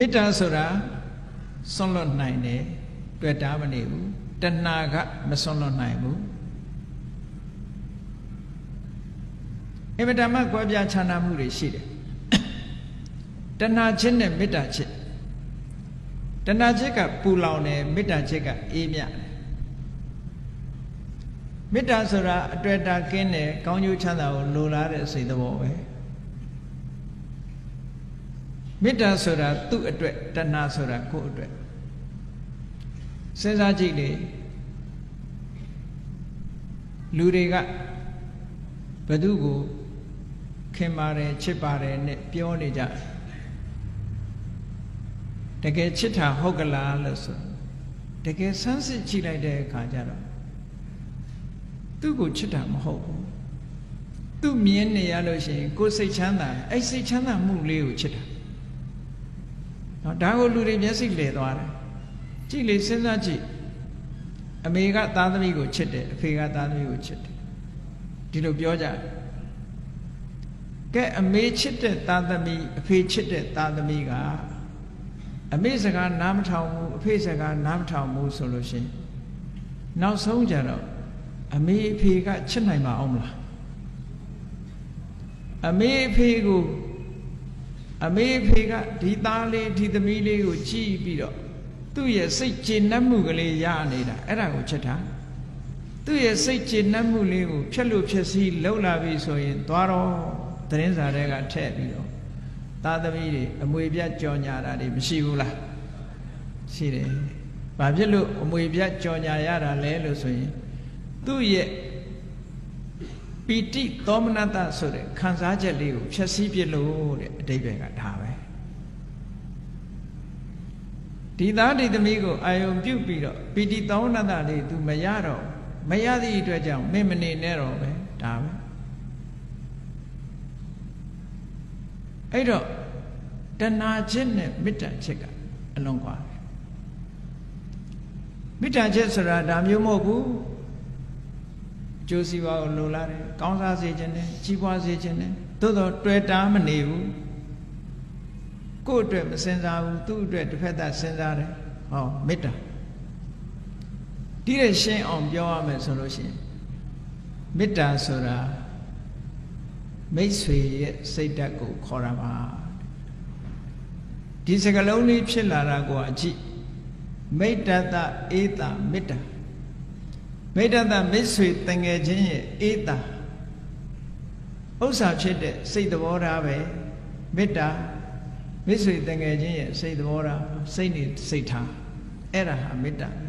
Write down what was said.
မေတ္တာဆိုတာဆွန့်လွတ်နိုင်တယ်တွေ့တာမနေဘူးတဏှာကမဆွန့်လွတ်နိုင်ဘူးအမတမကွဲပြားခြားနားမှုတွေရှိတယ်တဏှာချင်းနဲ့မေတ္တာချစ်တဏှာချစ်ကပူလောင်တယ်မေတ္တာချစ်ကအေးမြတယ်မေတ္တာဆိုတာအတွေ့အတာကင်းတယ်ကောင်းကျိုးချမ်းသာကိုလိုလားတဲ့စိတ်သဘောပဲ မေတ္တာဆိုတာသူ့အတွက်တဏှာဆိုတာကိုယ့်အတွက်စဉ်းစားကြည့်လေလူတွေကဘသူကိုခင်ပါတယ်ချစ်ပါတယ်နဲ့ပြောနေကြတကယ်ချစ်တာဟုတ်ကလားလို့ဆိုတကယ်ဆန်းစစ်ကြည့်လိုက်တဲ့အခါကျတော့သူ့ကိုချစ်တာမဟုတ်ဘူးသူမြင်နေရလို့ရှိရင်ကိုယ်စိတ်ချမ်းသာအဲ့စိတ်ချမ်းသာမှုလေးကိုချစ်တာ နော်ဒါကိုလူတွေမျက်စိလဲသွားတယ်ကြည့်လေစဉ်းစားကြည့်အမေကသားသမီးကိုချစ်တယ်အဖေကသားသမီးကိုချစ်တယ်ဒီလိုပြောကြတယ်ကဲအမေချစ်တဲ့သားသမီးအဖေချစ်တဲ့သားသမီးကအမေစကားနားမထောင်ဘူးအဖေစကားနားမထောင်ဘူးဆိုလို့ရှိရင်နောက်ဆုံးကြတော့အမေအဖေကချစ်နိုင်ပါအောင်မလားအမေအဖေကို အမေအဖေကဒီသားလေးဒီသမီးလေးကိုကြည့်ပြီးတော့သူ့ရဲ့စိတ်ကျေနပ်မှုကလေးရနေတာအဲ့ဒါကိုချစ်တာသူ့ရဲ့စိတ်ကျေနပ်မှုလေးကိုဖြက်လို့ဖြက်စီးလှုပ်လာပြီဆိုရင်သွားတော့သတင်းစာတွေကထည့်ပြီးတော့သားသမီးတွေအမွေပြတ်ကြော်ညာတာတွေမရှိဘူးလားရှိတယ်။ဘာဖြစ်လို့အမွေပြတ်ကြော်ညာရတာလဲလို့ဆိုရင်သူ့ရဲ့ ပီတိသောမနတဆိုတဲ့ခံစားချက်လေးကိုဖြည့်ဆည်းပြလို့တဲ့အတိပ္ပယ်ကဒါပဲဒီသားဒီသမီးကိုအာယုံပြုတ်ပြီးတော့ပီတိသောမနတလေး तू မရတော့မရသည့်အတွက်ကြောင့်မင်းမနေနဲ့တော့ပဲဒါပဲအဲ့တော့တဏှာချက်နဲ့မေတ္တာချက်ကအလွန်ကွာမေတ္တာချက်ဆိုတာဒါမျိုးမဟုတ်ဘူး ကျိုးစီးပွားကိုလိုလားတယ်ကောင်းစားစေခြင်းနဲ့ကြီးပွားစေခြင်းနဲ့သို့တော့တွေ့တာမနေဘူးကိုယ့်အတွက်မစင်စားဘူးသူ့အတွက်တစ်ဖက်သက်စဉ်းစားတယ်ဟောမေတ္တာဒီရဲ့ရှင်းအောင်ပြောရမယ်ဆိုလို့ရှိရင်မေတ္တာဆိုတာမိတ်ဆွေရဲ့စိတ်ဓာတ်ကိုခေါ်တာပါဒီစကလုံးလေးဖြစ်လာတာကိုအကြည့်မိတ္တတအေးတာမေတ္တာ မိတ္တတမိတ်ဆွေတငယ်ချင်းရဲ့အေးတာဥစ္စာဖြစ်တဲ့စိတ်သဘောထားပဲမေတ္တာမိတ်ဆွေတငယ်ချင်းရဲ့စိတ်သဘောထားစိတ်နေစိတ်ထားအဲ့ဒါဟာမေတ္တာပဲ